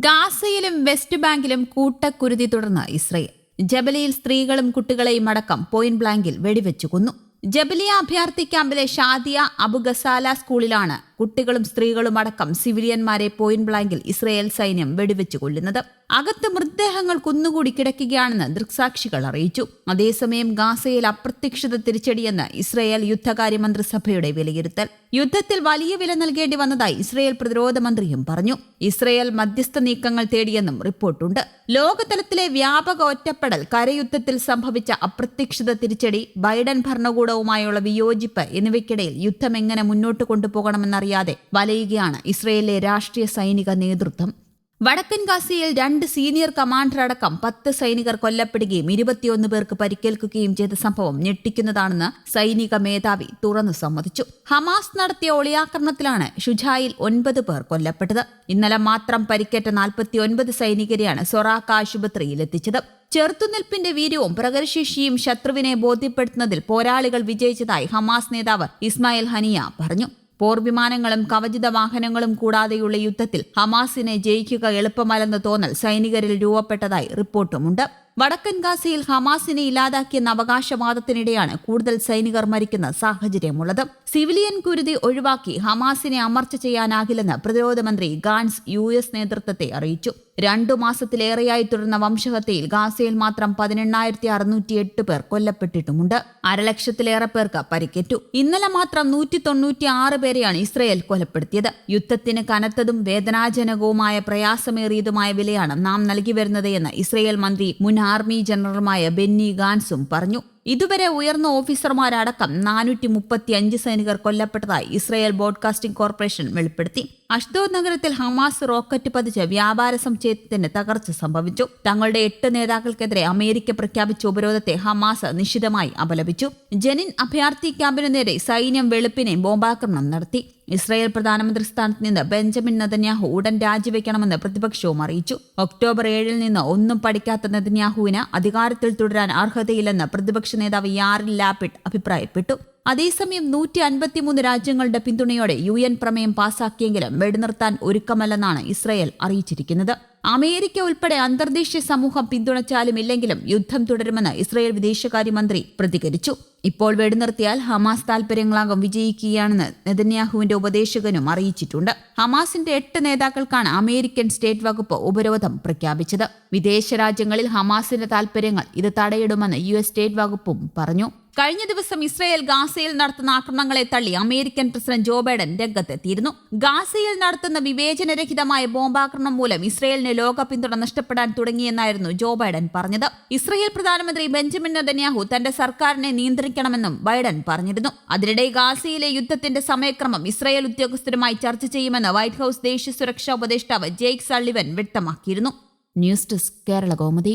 ഗാസയിലും west ബാങ്കിലും കൂട്ടക്കുരുതി തുടർന്ന് Israel. ജബലിയിൽ സ്ത്രീകളും കുട്ടികളെയും അടക്കം പോയിന്റ് ബ്ലാങ്കിൽ വെടിവെച്ചു കൊന്നു. ജബലിയ അഭയാർത്ഥി ക്യാമ്പിലെ ഷാദിയ അബുഗസാല സ്കൂളിലാണ് കുട്ടികളും സ്ത്രീകളും അടക്കം സിവിലിയന്മാരെ പോയിന്റ് ബ്ലാങ്കിൽ ഇസ്രയേൽ സൈന്യം വെടിവെച്ചു കൊല്ലുന്നത്. അകത്ത് മൃതദേഹങ്ങൾ കുന്നുകൂടി കിടക്കുകയാണെന്ന് ദൃക്സാക്ഷികൾ അറിയിച്ചു. അതേസമയം ഗാസയിൽ അപ്രതീക്ഷിത തിരിച്ചടിയെന്ന് ഇസ്രയേൽ യുദ്ധകാര്യ മന്ത്രിസഭയുടെ വിലയിരുത്തൽ. യുദ്ധത്തിൽ വലിയ വില നൽകേണ്ടി വന്നതായി ഇസ്രയേൽ പ്രതിരോധ മന്ത്രിയും പറഞ്ഞു. ഇസ്രയേൽ മധ്യസ്ഥ നീക്കങ്ങൾ തേടിയെന്നും റിപ്പോർട്ടുണ്ട്. ലോകതലത്തിലെ വ്യാപക ഒറ്റപ്പെടൽ കരയുദ്ധത്തിൽ സംഭവിച്ച അപ്രത്യക്ഷിത തിരിച്ചടി ബൈഡൻ ഭരണകൂടവുമായുള്ള വിയോജിപ്പ് എന്നിവയ്ക്കിടയിൽ യുദ്ധം എങ്ങനെ മുന്നോട്ട് കൊണ്ടുപോകണമെന്നറിയാതെ വലയുകയാണ് ഇസ്രയേലിലെ രാഷ്ട്രീയ സൈനിക നേതൃത്വം. വടക്കൻ ഗാസയിൽ രണ്ട് സീനിയർ കമാൻഡർ അടക്കം പത്ത് സൈനികർ കൊല്ലപ്പെടുകയും ഇരുപത്തിയൊന്ന് പേർക്ക് പരിക്കേൽക്കുകയും ചെയ്ത സംഭവം ഞെട്ടിക്കുന്നതാണെന്ന് സൈനിക മേധാവി തുറന്നു സമ്മതിച്ചു. ഹമാസ് നടത്തിയ ഒളിയാക്രമണത്തിലാണ് ഷുജായിൽ ഒൻപത് പേർ കൊല്ലപ്പെട്ടത്. ഇന്നലെ മാത്രം പരിക്കേറ്റ നാൽപ്പത്തിയൊൻപത് സൈനികരെയാണ് സൊറാക്ക ആശുപത്രിയിൽ എത്തിച്ചത് ചെറുത്തുനിൽപ്പിന്റെ വീര്യവും പ്രകടശേഷിയും ശത്രുവിനെ ബോധ്യപ്പെടുത്തുന്നതിൽ പോരാളികൾ വിജയിച്ചതായി ഹമാസ് നേതാവ് ഇസ്മായിൽ ഹനിയ പറഞ്ഞു. പോർവിമാനങ്ങളും കവചിത വാഹനങ്ങളും കൂടാതെയുള്ള യുദ്ധത്തിൽ ഹമാസിനെ ജയിക്കുക എളുപ്പമല്ലെന്ന് തോന്നൽ സൈനികരിൽ രൂപപ്പെട്ടതായി റിപ്പോർട്ടുമുണ്ട്. വടക്കൻ ഗാസയിൽ ഹമാസിനെ ഇല്ലാതാക്കിയെന്ന അവകാശവാദത്തിനിടെയാണ് കൂടുതൽ സൈനികർ മരിക്കുന്ന സാഹചര്യമുള്ളത്. സിവിലിയൻ കുരുതി ഒഴിവാക്കി ഹമാസിനെ അമർച്ച ചെയ്യാനാകില്ലെന്ന് പ്രതിരോധ മന്ത്രി ഗാൻസ് യു നേതൃത്വത്തെ അറിയിച്ചു. രണ്ടു മാസത്തിലേറെയായി തുടർന്ന വംശഹത്യയിൽ ഗാസയിൽ മാത്രം പതിനെണ്ണായിരത്തി അറുന്നൂറ്റി എട്ട് പേർ കൊല്ലപ്പെട്ടിട്ടുമുണ്ട്. അരലക്ഷത്തിലേറെ പേർക്ക് പരിക്കേറ്റു. ഇന്നലെ മാത്രം നൂറ്റി തൊണ്ണൂറ്റി ആറ് പേരെയാണ് ഇസ്രയേൽ കൊലപ്പെടുത്തിയത്. യുദ്ധത്തിന് കനത്തതും വേദനാജനകവുമായ പ്രയാസമേറിയതുമായ വിലയാണ് നാം നൽകി വരുന്നത് എന്ന് ഇസ്രയേൽ മന്ത്രി മുൻ ആർമി ജനറലുമായ ബെന്നി ഗാൻസും പറഞ്ഞു. ഇതുവരെ ഉയർന്ന ഓഫീസർമാരടക്കം നാനൂറ്റി മുപ്പത്തി അഞ്ച് സൈനികർ കൊല്ലപ്പെട്ടതായി ഇസ്രയേൽ ബോഡ്കാസ്റ്റിംഗ് കോർപ്പറേഷൻ വെളിപ്പെടുത്തി. അഷ്ദോദ് നഗരത്തിൽ ഹമാസ് റോക്കറ്റ് പതിച്ച് വ്യാപാര സമുച്ചയത്തിന് തകർച്ച സംഭവിച്ചു. തങ്ങളുടെ എട്ട് നേതാക്കൾക്കെതിരെ അമേരിക്ക പ്രഖ്യാപിച്ച ഉപരോധത്തെ ഹമാസ് നിശിതമായി അപലപിച്ചു. ജനിൻ അഭയാർത്ഥി ക്യാമ്പിനു നേരെ സൈന്യം വെളുപ്പിനെ ബോംബാക്രമണം നടത്തി. ഇസ്രായേൽ പ്രധാനമന്ത്രി സ്ഥാനത്ത് നിന്ന് ബെഞ്ചമിൻ നെതന്യാഹു ഉടൻ രാജിവെക്കണമെന്ന് പ്രതിപക്ഷവും അറിയിച്ചു. ഒക്ടോബർ ഏഴിൽ നിന്ന് ഒന്നും പഠിക്കാത്ത നെതന്യാഹുവിന് അധികാരത്തിൽ തുടരാൻ അർഹതയില്ലെന്ന് പ്രതിപക്ഷ നേതാവ് യാറിൽ ലാപിഡ് അഭിപ്രായപ്പെട്ടു. അതേസമയം നൂറ്റി അൻപത്തിമൂന്ന് രാജ്യങ്ങളുടെ പിന്തുണയോടെ യു എൻ പ്രമേയം പാസാക്കിയെങ്കിലും വെടിനിർത്താൻ ഒരുക്കമല്ലെന്നാണ് ഇസ്രയേൽ അറിയിച്ചിരിക്കുന്നത്. അമേരിക്ക ഉൾപ്പെടെ അന്തർദേശീയ സമൂഹം പിന്തുണച്ചാലും ഇല്ലെങ്കിലും യുദ്ധം തുടരുമെന്ന് ഇസ്രയേൽ വിദേശകാര്യമന്ത്രി പ്രതികരിച്ചു. ഇപ്പോൾ വെടിനിർത്തിയാൽ ഹമാസ് താൽപര്യങ്ങളാകും വിജയിക്കുകയാണെന്ന് നെതന്യാഹുവിന്റെ ഉപദേശകനും അറിയിച്ചിട്ടുണ്ട്. ഹമാസിന്റെ എട്ട് നേതാക്കൾക്കാണ് അമേരിക്കൻ സ്റ്റേറ്റ് വകുപ്പ് ഉപരോധം പ്രഖ്യാപിച്ചത്. വിദേശ രാജ്യങ്ങളിൽ ഹമാസിന്റെ താൽപര്യങ്ങൾ ഇത് തടയിടുമെന്ന് യു എസ് സ്റ്റേറ്റ് വകുപ്പും പറഞ്ഞു. കഴിഞ്ഞ ദിവസം ഇസ്രയേൽ ഗാസയിൽ നടത്തുന്ന ആക്രമണങ്ങളെ തള്ളി അമേരിക്കൻ പ്രസിഡന്റ് ജോ ബൈഡൻ രംഗത്തെത്തിയിരുന്നു. ഗാസയിൽ നടത്തുന്ന വിവേചനരഹിതമായ ബോംബാക്രമണം മൂലം ഇസ്രയേലിന് ലോക പിന്തുണ നഷ്ടപ്പെടാൻ തുടങ്ങിയെന്നായിരുന്നു ജോ ബൈഡൻ പറഞ്ഞത്. ഇസ്രയേൽ പ്രധാനമന്ത്രി ബെഞ്ചമിൻ നെതന്യാഹു തന്റെ സർക്കാരിനെ നിയന്ത്രിക്കണമെന്നും ബൈഡൻ പറഞ്ഞിരുന്നു. അതിനിടെ ഗാസയിലെ യുദ്ധത്തിന്റെ സമയക്രമം ഇസ്രയേൽ ഉദ്യോഗസ്ഥരുമായി ചർച്ച ചെയ്യുമെന്ന് വൈറ്റ് ഹൌസ് ദേശീയ സുരക്ഷാ ഉപദേഷ്ടാവ് ജെയ്ക് സള്ളിവൻ വ്യക്തമാക്കിയിരുന്നു. News desk Kerala Kaumudi.